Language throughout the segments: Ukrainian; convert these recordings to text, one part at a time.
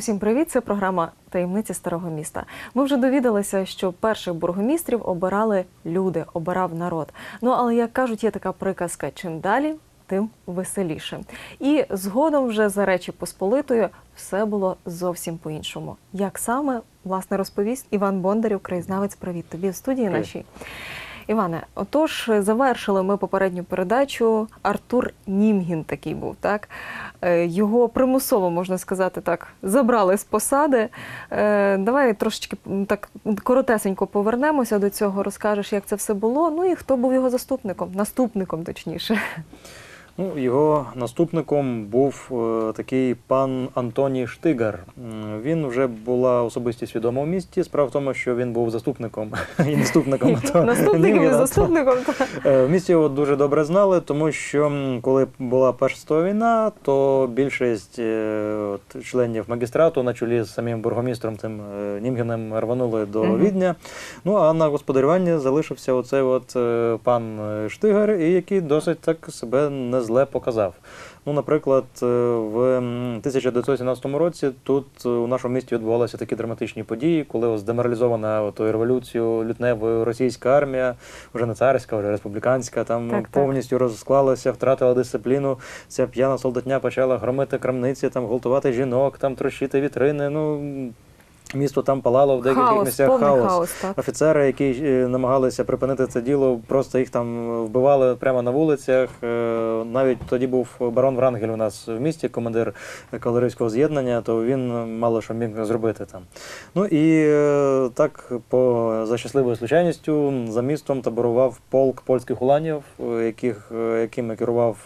Усім привіт! Це програма Таємниці старого міста. Ми вже довідалися, що перших бургомістрів обирали люди, обирав народ. Ну але як кажуть, є така приказка: чим далі, тим веселіше. І згодом, вже за речі Посполитою, все було зовсім по-іншому. Як саме власне розповість Іван Бондарів, краєзнавець. Привіт тобі в студії Привіт. нашій. Іване, отож, завершили ми попередню передачу. Артур Німгін такий був, так? Е, Його примусово, можна сказати так, забрали з посади. Е, Давай трошечки так коротесенько повернемося до цього, розкажеш, як це все було. Ну і хто був його заступником, наступником, точніше. Ну, його наступником був е, такий пан Антоній Штигар. Він вже була особистість відома в місті. Справа в тому, що він був заступником і наступником. Наступником і заступником. Е, В місті його дуже добре знали, тому що коли була Перша світова війна, то більшість е, членів магістрату на чолі з самим бургомістром цим е, Німгеном рванули до Відня. Ну а на господарюванні залишився оцей от пан Штигар, і який досить так себе не зле показав. Ну, наприклад, е, в 1917 році тут е, у нашому місті відбувалися такі драматичні події, коли ось деморалізована тою революцією лютневою російська армія, вже не царська, вже республіканська, там Так, так. повністю розклалася, втратила дисципліну. Ця п'яна солдатня почала громити крамниці, там гвалтувати жінок, там трощити вітрини. Ну місто там палало в деяких Хаос, місцях хаос. хаос, так. Офіцери, які е, намагалися припинити це діло, просто їх там вбивали прямо на вулицях. Е, Навіть тоді був барон Врангель у нас в місті, командир кавалерійського з'єднання, то він мало що міг зробити там. Ну і е, так, по за щасливою случайністю, за містом таборував полк польських уланів, яких, якими керував.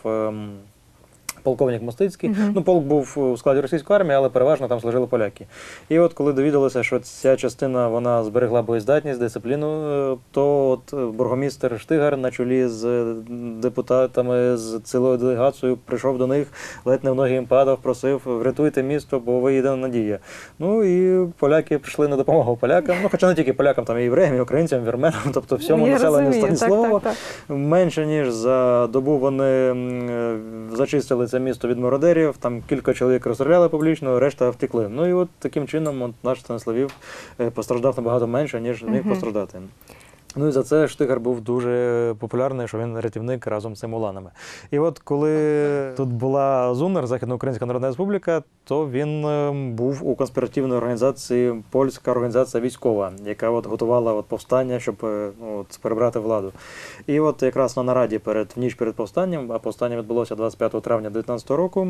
Полковник Мостицький. Мгм. Ну, полк був у складі російської армії, але переважно там служили поляки. І от коли довідалося, що ця частина вона зберегла боєздатність, дисципліну, е, то от е, бургомістр Штигар на чолі з е, депутатами, з цілою делегацією прийшов до них, ледь не в ноги їм падав, просив, врятуйте місто, бо ви єдина надія. Ну і поляки прийшли на допомогу полякам. Ну, хоча не тільки полякам, там і євреям, і українцям, вірменам, тобто всьому Я населенню так, так, так. Менше ніж за добу вони е, зачистили це місто від мародерів. Там кілька чоловік розстріляли публічно, решта втекли. Ну і от таким чином от наш Станиславів е, постраждав набагато менше, ніж міг постраждати. Ну і за це Штигар був дуже популярний, що він рятівник разом з цими уланами. І от коли тут була ЗУНР, Західноукраїнська Народна Республіка, то він е, був у конспіративної організації польська організація військова, яка от готувала от повстання, щоб е, ну, от, перебрати владу. І от якраз на нараді перед в ніч перед повстанням, а повстання відбулося 25 травня 2019 року.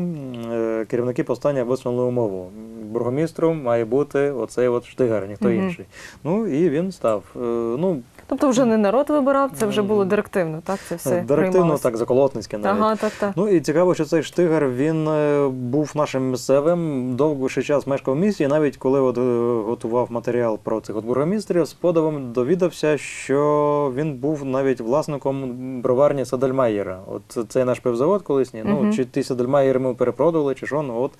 е, Керівники повстання висунули умову. Бургомістром має бути оцей от Штигар, ніхто Мгм. інший. Ну і він став. Е, Ну, Тобто вже не народ вибирав, це вже було директивно, так? Це все директивно, приймалося. так, заколотницьке навіть. Ага, так, так. Ну і цікаво, що цей штигар він е, був нашим місцевим, довгий час мешкав в місті. І навіть коли от, е, готував матеріал про цих от бургомістрів, з подивом довідався, що він був навіть власником броварні Садельмаєра. От цей наш пивзавод колишній. Мгм. Ну чи ті Садельмаєри ми перепродали, чи що. Ну от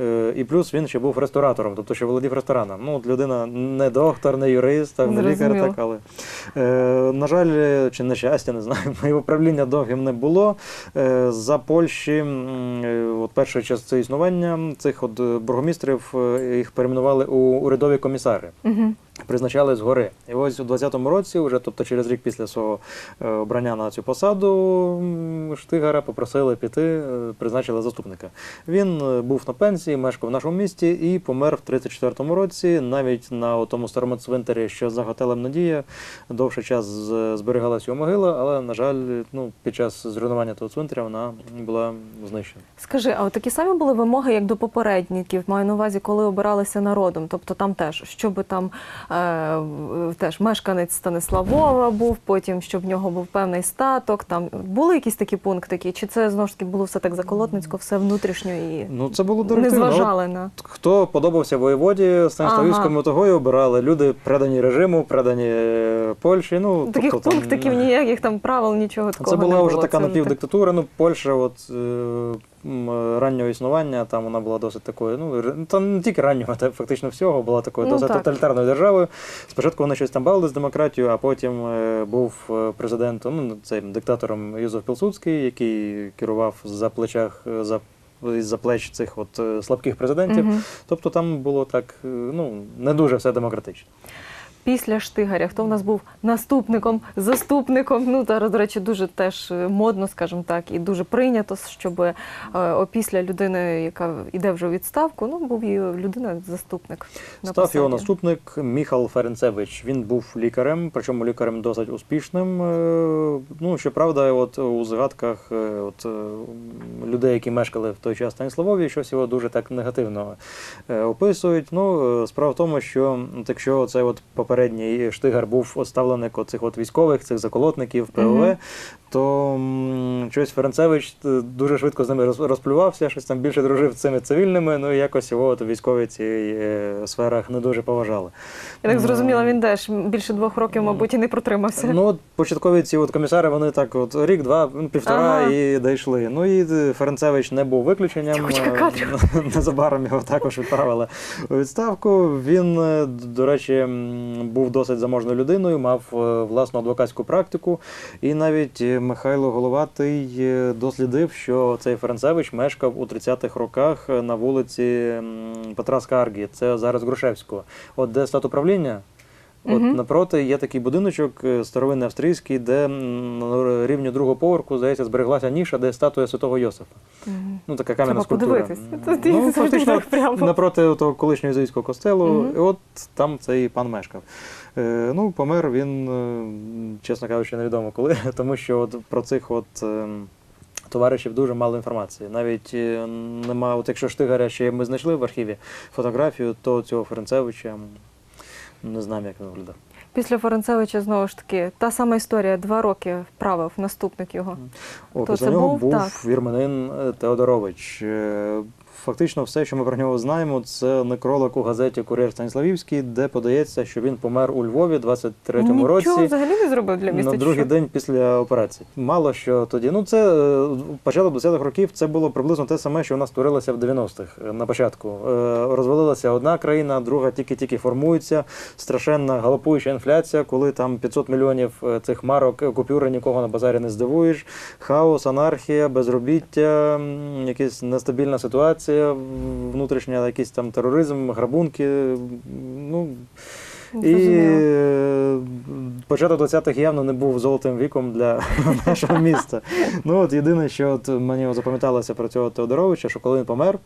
е, і плюс він ще був ресторатором, тобто ще володів рестораном. Ну, от людина не доктор, не юрист, так, не лікар, так, але на жаль, чи на щастя, не знаю, моє управління довгим не було. Е, За Польщі, е, от першої часи існування цих от е, бургомістрів е, їх перейменували у урядові комісари. Угу. Призначали згори. І ось у 20-му році, вже тобто через рік після свого е, обрання на цю посаду, Штигара попросили піти, е, призначили заступника. Він е, був на пенсії, мешкав в нашому місті і помер в 34-му році. Навіть на тому старому цвинтарі, що за готелем Надія, довший час з- зберігалася його могила, але, на жаль, ну, під час зруйнування того цвинтаря вона була знищена. Скажи, а от такі самі були вимоги, як до попередників, маю на увазі, коли обиралися народом. Тобто там теж, щоб там е, в- теж мешканець Станиславова був, потім щоб в нього був певний статок. Там були якісь такі пунктики, чи це знову ж таки було все так заколотницько, все внутрішньо і Ну, це було не зважали на Хто подобався воєводі Станіславівському, Ага. того й обирали. Люди предані режиму, предані е, Польщі. Ну, таких тобто, там, пунктиків, ніяких там правил, нічого такого. Це була не вже така напівдиктатура. Ну, Польща, от е, раннього існування, там вона була досить такою. Ну там не тільки раннього, та фактично всього була такою Ну, досить так. тоталітарною державою. Спочатку вони щось там бавили з демократією, а потім е, був е, президентом, ну цим диктатором Юзеф Пілсудський, який керував за плечах е, за із-за плеч цих от слабких президентів. Мгм. Тобто там було так, ну не дуже все демократично. Після Штигаря, хто в нас був наступником, заступником. Ну зараз, до речі, дуже теж е, модно, скажімо так, і дуже прийнято, щоб е, опісля людини, яка йде вже у відставку, ну був і людина-заступник. на Став його наступник Міхал Ференцевич. Він був лікарем, причому лікарем досить успішним. Е, Ну, щоправда, от у згадках от, людей, які мешкали в той час Станіславові, щось його дуже так негативно описують. Ну, справа в тому, що от якщо цей от попередній штигар був оставленик оцих от військових, цих заколотників, ПВВ, Мгм. то щось Ференцевич е, дуже швидко з ними роз- розплювався, щось там більше дружив з цими цивільними, ну і якось його от у військовій цій е, сферах не дуже поважали. Я так зрозуміла, він теж більше двох років, мабуть, і не протримався. Ну, от початкові ці от комісари, вони так от рік, два, півтора Ага. і дійшли. Ну і е, Ференцевич не був виключенням. Незабаром його також відправили у відставку. Він, до речі, був досить заможною людиною, мав е, власну адвокатську практику. І навіть е, Михайло Головатий е, дослідив, що цей Ференцевич мешкав у 30-х роках на вулиці Петра Скаргі, це зараз Грушевського. От де стат управління. От Мгм. напроти є такий будиночок е, старовинний австрійський, де на рівні другого поверху, здається, збереглася ніша, де статуя святого Йосифа. Мгм. Ну, така кам'яна скульптура. Ну, фактично, так прямо. напроти того колишнього єзуїтського костелу, Мгм. і от там цей пан мешкав. Е, ну, помер він, е, чесно кажучи, невідомо коли, тому що от про цих от. ем, Товаришів дуже мало інформації. Навіть е, нема, от якщо Штигаря ще ми знайшли в архіві фотографію, то цього Ференцевича м, не знаємо, як він виглядав. Після Форенцевича знову ж таки та сама історія. Два роки правив наступник його. О, То це нього був, був, вірменин е, Теодорович. Фактично, все, що ми про нього знаємо, це некролог у газеті Кур'єр Станіславівський, де подається, що він помер у Львові 23-му Нічого році. взагалі не зробив для міста. На другий день після операції. Мало що тоді. Ну, це е, початок 20-х років це було приблизно те саме, що у нас творилося в 90-х е, на початку. Е, Розвалилася одна країна, друга тільки-тільки формується. Страшенна галопуюча інфляція, коли там 500 мільйонів цих марок купюри нікого на базарі не здивуєш. Хаос, анархія, безробіття, якась нестабільна ситуація, в- внутрішня, якийсь там тероризм, грабунки. Ну, і Зрозуміло. е, початок 20-х явно не був золотим віком для нашого міста. Ну от єдине, що от мені запам'яталося про цього Теодоровича, що коли він помер.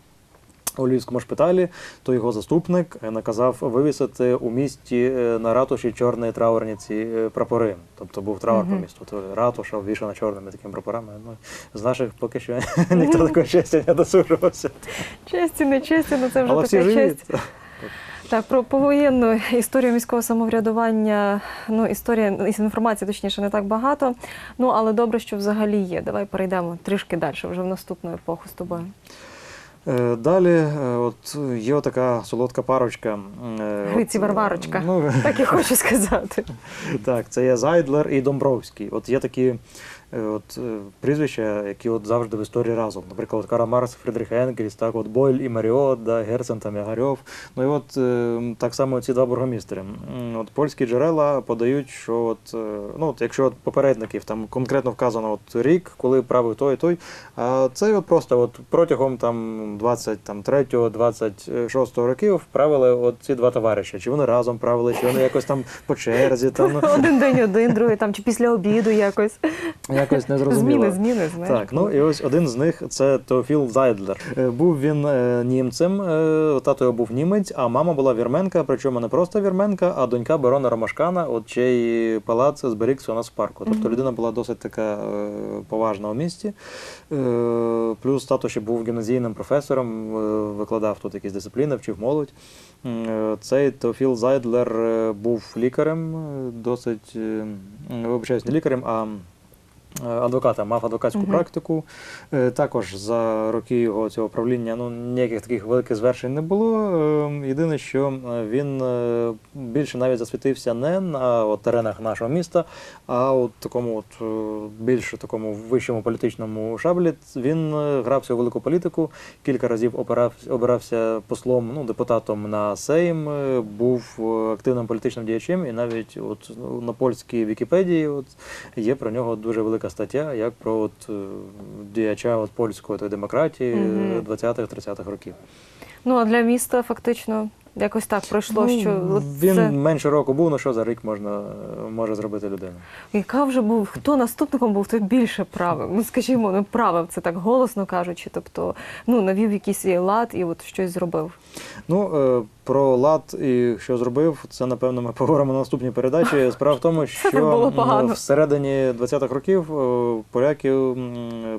У Львівському шпиталі, то його заступник е, наказав вивісити у місті е, на ратуші чорні траурні ці е, прапори. Тобто був траур по місту. То ратуша обвішана чорними такими прапорами. Ну, з наших поки що ніхто такої честі не досужувався. Честі, не честі, ну це вже Але така живі. честь. Так, про повоєнну історію міського самоврядування, ну історія інформації, точніше, не так багато. Ну але добре, що взагалі є. Давай перейдемо трішки далі, вже в наступну епоху з тобою. Е, Далі, е, от є така солодка парочка. е, Гриці Варварочка. Ну, Так і хочу сказати. так, це є Зайдлер і Домбровський. От є такі от, е, прізвища, які от завжди в історії разом. Наприклад, от Карамарс, Фридрих Енгельс, так, от Бойль і Маріот, да, Герцен та Мягарьов. Ну і от е, так само ці два бургомістри. От польські джерела подають, що от, е, ну, от, якщо от попередників там конкретно вказано от рік, коли правив той і той, а цей от просто от протягом там 23-26 років правили от ці два товариші. Чи вони разом правили, чи вони якось там по черзі, там Один день один, другий там чи після обіду якось. Якось не зрозуміло. Зміни, зміни, знаєш. Так, ну і ось один з них це Теофіл Зайдлер. Е, Був він е, німцем, е, тато його був німець, а мама була вірменка, причому не просто вірменка, а донька барона Ромашкана, от чий палац зберігся у нас в парку. Тобто людина була досить така поважна у місті. Плюс тато ще був гімназійним професором, викладав тут якісь дисципліни, вчив молодь. Цей Теофіл Зайдлер був лікарем, досить, е, вибачаюсь, не лікарем, а адвокатом, мав адвокатську Мгм. практику. Е, Також за роки його цього правління ну, ніяких таких великих звершень не було. Е, Єдине, що е, він е, більше навіть засвітився не на от, теренах нашого міста, а от такому от, більш такому вищому політичному шаблі. Він грався у велику політику, кілька разів обирав, обирався послом, ну, депутатом на Сейм, був активним політичним діячем, і навіть от, на польській Вікіпедії от, є про нього дуже велика велика стаття, як про от, е, діяча от, польської та демократії Мгм. 20-30-х років. Ну а для міста фактично якось так пройшло, Ну, що він це... менше року був, ну що за рік можна може зробити людина. яка вже був, хто наступником був, той більше правив. Ну скажімо, ну правив це так голосно кажучи. Тобто, ну навів якийсь лад і от щось зробив. Ну, е, про лад і що зробив, це напевно ми поговоримо на наступній передачі. Справа в тому, що м, всередині 20-х років е, поляки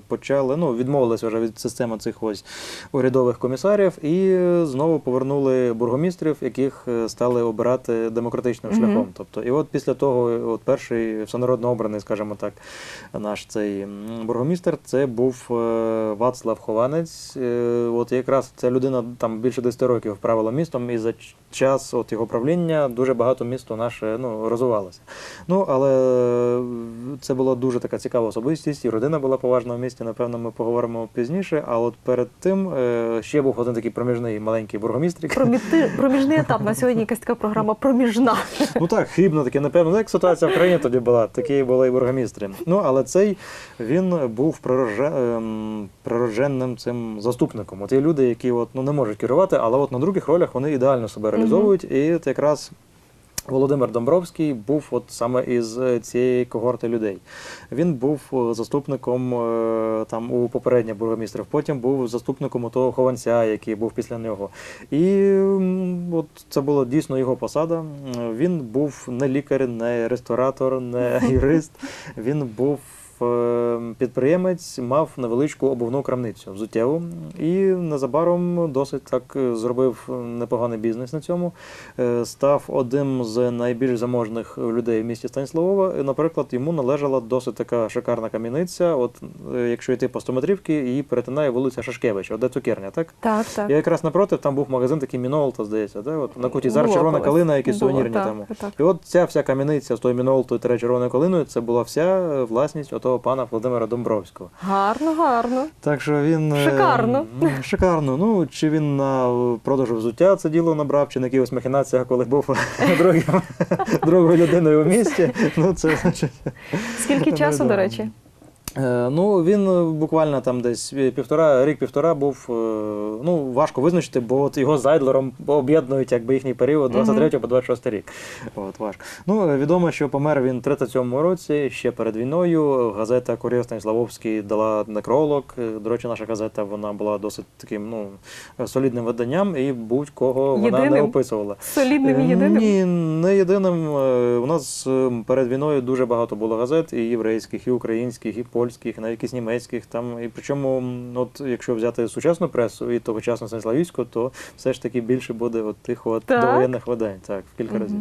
почали, ну, відмовилися вже від системи цих ось урядових комісарів і знову повернули бургомістрів, яких е, стали обирати демократичним шляхом. Тобто, і от після того, от перший всенародно обраний, скажімо так, наш цей бургомістр, це був е, Вацлав Хованець. От якраз ця людина там більше 10 років правила містом, і за ч- час от його правління дуже багато місто наше ну, розвивалося. Ну, але е, це була дуже така цікава особистість, і родина була поважна в місті. Напевно, ми поговоримо пізніше. А от перед тим е, ще був один такий проміжний маленький бургомістрик. Проміти, проміжний етап на сьогодні якась така програма проміжна. Ну так, хибно таке, напевно, ну, як ситуація в країні тоді була, такі були і бургомістри. Ну, але цей він був прироже- ем, цим заступником. От є люди, які от, ну, не можуть керувати, але от на других ролях вони ідеально себе реалізовують. І от якраз Володимир Домбровський був от саме із е, цієї когорти людей. Він був е, заступником е, там у попередніх бургомістрів, потім був заступником у того хованця, який був після нього. І от це була дійсно його посада. Він був не лікар, не ресторатор, не юрист. Він був. Е, Підприємець мав невеличку обувну крамницю взуттєву і незабаром досить так зробив непоганий бізнес на цьому. Е, Став одним з найбільш заможних людей в місті Станіславова. Наприклад, йому належала досить така шикарна кам'яниця. От е, якщо йти по стометрівки, її перетинає вулиця Шашкевича, де цукерня, так? Так, так. І якраз напроти там був магазин такий Мінолта, здається, да? от на куті зараз Було червона колись. калина, якісь сувенірні там. І от ця вся кам'яниця з тою Мінолтою та червоною калиною, це була вся власність отого пана Володимира Домбровського. Гарно, гарно. Так що він е, Шикарно. м, шикарно. Ну чи він на е, продажу взуття це діло набрав, чи на якихось махінаціях, коли був другим, другою людиною у місті. Ну це значить. Скільки часу, до речі? Е, Ну, він е, буквально там десь півтора, рік-півтора був. е, Ну, важко визначити, бо от його з Айдлером об'єднують якби їхній період 23 по 26 рік. От, важко. Ну, відомо, що помер він в 37-му році, ще перед війною. Газета Кур'єр Станіславовський дала некролог. До речі, наша газета вона була досить таким ну, солідним виданням, і будь-кого вона не описувала. Солідним і єдиним? Ні, не єдиним. У нас е, перед війною дуже багато було газет, і єврейських, і українських, і польських, і навіть якісь німецьких. Там і причому, от якщо взяти сучасну пресу і тогочасну Станіславівську, то все ж таки більше буде от тих от довоєнних видань. Так, в кілька угу. разів.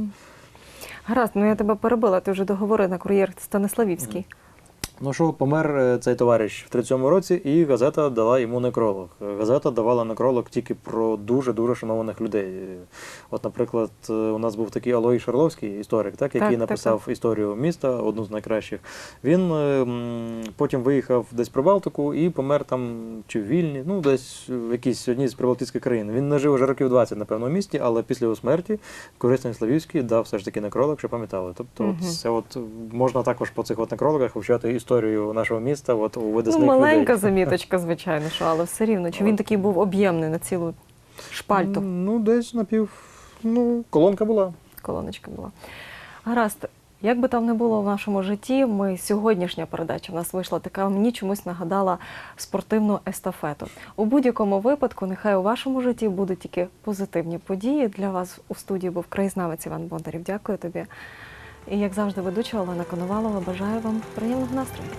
Гаразд, ну я тебе перебила, ти вже договори на кур'єр Станиславівський. Ну що, помер е, цей товариш в 37-му році, і газета дала йому некролог. Е, Газета давала некролог тільки про дуже дуже шанованих людей. Е, От, наприклад, у нас був такий Алой Шарловський, історик, так, який Так, так, написав історію міста, одну з найкращих. Він потім виїхав десь про Балтику і помер там чи в Вільні, ну десь в якійсь одній з прибалтійських країн. Він не жив вже років 20, напевно, в місті, але після його смерті Корист Славівський дав все ж таки некролог, що пам'ятали. Тобто, от, це от можна також по цих от некрологах вивчати історію нашого міста, от у Ну, маленька людей. заміточка, звичайно, що, але все рівно. Чи він такий був об'ємний на цілу шпальту? Ну, десь напів. Ну, колонка була. колоночка була. Гаразд, як би там не було в нашому житті, ми сьогоднішня передача в нас вийшла така, мені чомусь нагадала спортивну естафету. У будь-якому випадку, нехай у вашому житті будуть тільки позитивні події. Для вас у студії був краєзнавець Іван Бондарів. Дякую тобі. І як завжди, ведуча Олена Коновалова бажаю вам приємного настрою.